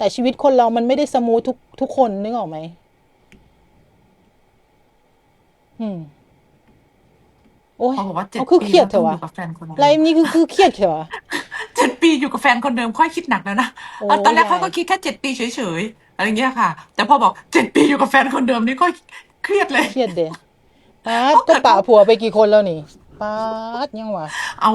แต่ชีวิตคนเรามันไม่ได้สมูททุกทุกคนนึกออกไหมอืมโอ้ยเขาบอกว่าเจ็ดเอาคือปีเครียดแล้วเถต้ออะงอวะยู่กับแฟนคนเดิไลมฟ์นี้คือคือเครียดเถอะวะเจ็ดปีอยู่กับแฟนคนเดิมค่อยคิดหนักแล้วนะโอ้เออตอนแรกยาเขายก็คิดแค่เจ็ดปีเฉยๆอะไรเงี้ยค่ะ แต่พอบอกเจ็ดปีอยู่กับแฟนคนเดิมนี่ก็เครียดเลยเครียดเด้ป้าดเขาเกิก็ดป่าผัวไปกี่คนแล้วนี่ป้าดยังวะเอา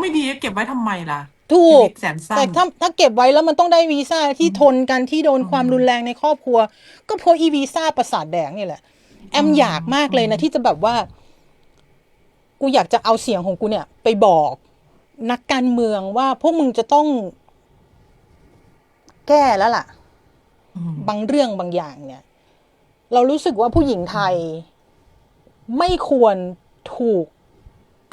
ไม่ดีเก็บไว้ทำไมล่ะ ถูชีก วิตแสนสั้แต่น ถ้าถ้าเก็บไว้แล้วมันต้องได้วีซ่าที่ทนกันที่โดนความรุนแรงในครอบครัว ก็เพราะอีวีซ่าประสาทแดงนี่แหละ แอมอยากมากเลยนะ ที่จะแบบว่า กูอยากจะเอาเสียงของกูเนี่ย ไปบอกนักการเมืองว่าพวกมึงจะต้องแก้แล้วล่ะ อืม บางเรื่องบางอย่างเนี่ย เรารู้สึกว่าผู้หญิงไทยไม่ควรถูก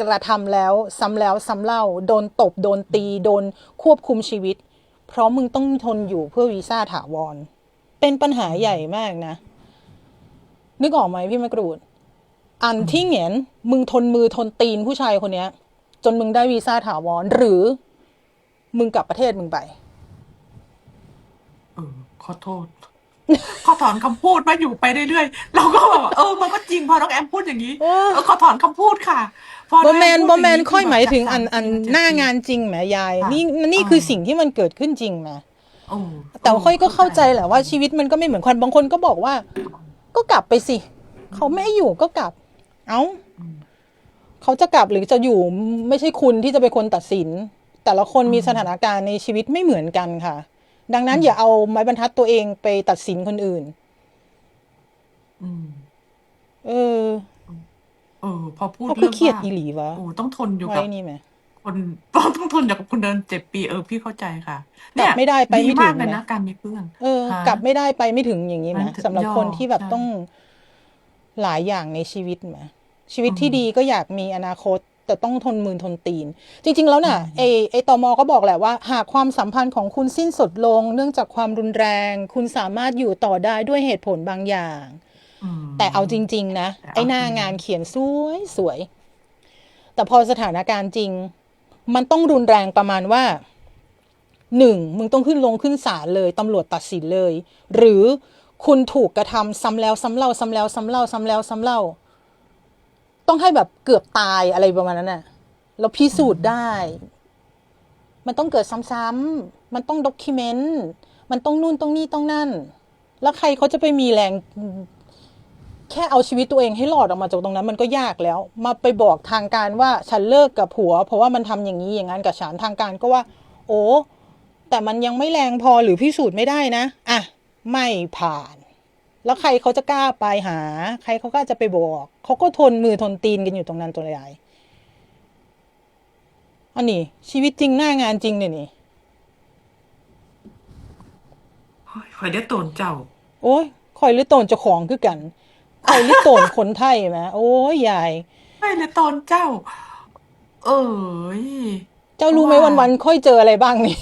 กระทำแล้วซ้ำแล้วซ้ำเล่า โดนตบ โดนตี โดนควบคุมชีวิต เพราะมึงต้องทนอยู่เพื่อวีซ่าถาวร เป็นปัญหาใหญ่มากนะ นึกออกไหมพี่มะกรูด อันที่เหงียนมึงทนมือทนตีนผู้ชายคนเนี้ย จนมึงได้วีซ่าถาวร หรือ มึงกลับประเทศมึงไป เออ ขอโทษ ขอถอนคำพูดมาอยู่ไปเรื่อยๆเราก็แบบว่าเออมันก็จริงพอน้องแอมพูดอย่างนี้เออ เออขอถอนคำพูดค่ะพอน้บอองแมแอนพูดบอแมนย่างค่อยหมายถึงแบบอันอันจากหน้าปีงานจริงแหมยายค่ะนี่นี่อ่าคือสิ่งที่มันเกิดขึ้นจริงนะโอ้แต่ค่อยก็เข้าใจแหละว่าชีวิตมันก็ไม่เหมือนคนบางคนก็บอกว่า ก็กลับไปสิเขาไม่ให้อยู่ก็กลับ เอ้าเขาจะกลับหรือจะอยู่ไม่ใช่คุณที่จะเป็นคนตัดสิน แต่ละคนมีสถานการณ์ในชีวิตไม่เหมือนกันค่ะ ดังนั้นอย่าเอาไม้บรรทัดตัวเองไปตัดสินคนอื่น อืมเออเออ พอพูดเขาคืเรื่อองเครียดว่าอีหลีวะโอ้ต้องทนอยู่ไว้กับนี่ไหม คนต้องทนอยู่กับคนเดินเจ็ดปีเออพี่เข้าใจค่ะกลับไม่ได้ไปไม่ถึงมากเลยนะนะ การมีเพื่อนเออ ฮะกลับไม่ได้ไปไม่ถึงอย่างนี้มันะนถึงสำหรับคนที่แบบใช่ต้องหลายอย่างในชีวิตนะชีวิตอืมที่ดีก็อยากมีอนาคต แต่ต้องทนมือทนตีน จริง ๆ แล้วน่ะไอไอตมก็บอกแหละว่า หากความสัมพันธ์ของคุณสิ้นสุดลง เนื่องจากความรุนแรง คุณสามารถอยู่ต่อได้ด้วยเหตุผลบางอย่างอืมแต่เอาจริง ๆ นะแต่เอาไอ้หน้าจริงงานเขียนสวยสวย แต่พอสถานการณ์จริง มันต้องรุนแรงประมาณว่าหนึ่งมึงต้องขึ้นลงขึ้นศาลเลยตำรวจตัดสินเลย หรือคุณถูกกระทำซ้ำแล้วซ้ำเล่าซ้ำแล้วซ้ำเล่าซ้ำแล้วซ้ำเล่า ต้องให้แบบเกือบตายอะไรประมาณนั้นน่ะแล้วพิสูจน์ได้ มันต้องเกิดซ้ำๆมันต้องด็อกิเมนต์มันต้องนู่นต้องนี่ต้องนั่น แล้วใครเขาจะไปมีแรง แค่เอาชีวิตตัวเองให้รอดออกมาจากตรงนั้น มันก็ยากแล้ว มาไปบอกทางการว่าฉันเลิกกับผัว เพราะว่ามันทำอย่างนี้อย่างนั้นกับฉันทางการก็ว่า โอ้แต่มันยังไม่แรงพอหรือพิสูจน์ไม่ได้นะ อะ ไม่ผ่าน แล้วใครเขาจะกล้าไปหา ใครเขากล้าจะไปบอกเขาก็ทนมือทนตีนกันอยู่ตรงนั้นตัวใหญ่อันนี้ชีวิตจริงหน้างานจริงเนี่ยนี่เฮ้ยคอยได้โตนเจ้า โอ้ยคอยลิโตนเจ้าของคือกันคอยลิโตนคนไทยไหมโอ้ยยายไม่เลยโตนเจ้า เอ้ย เจ้ารู้ไหมว่าวันๆค่อยเจออะไรบ้างนี่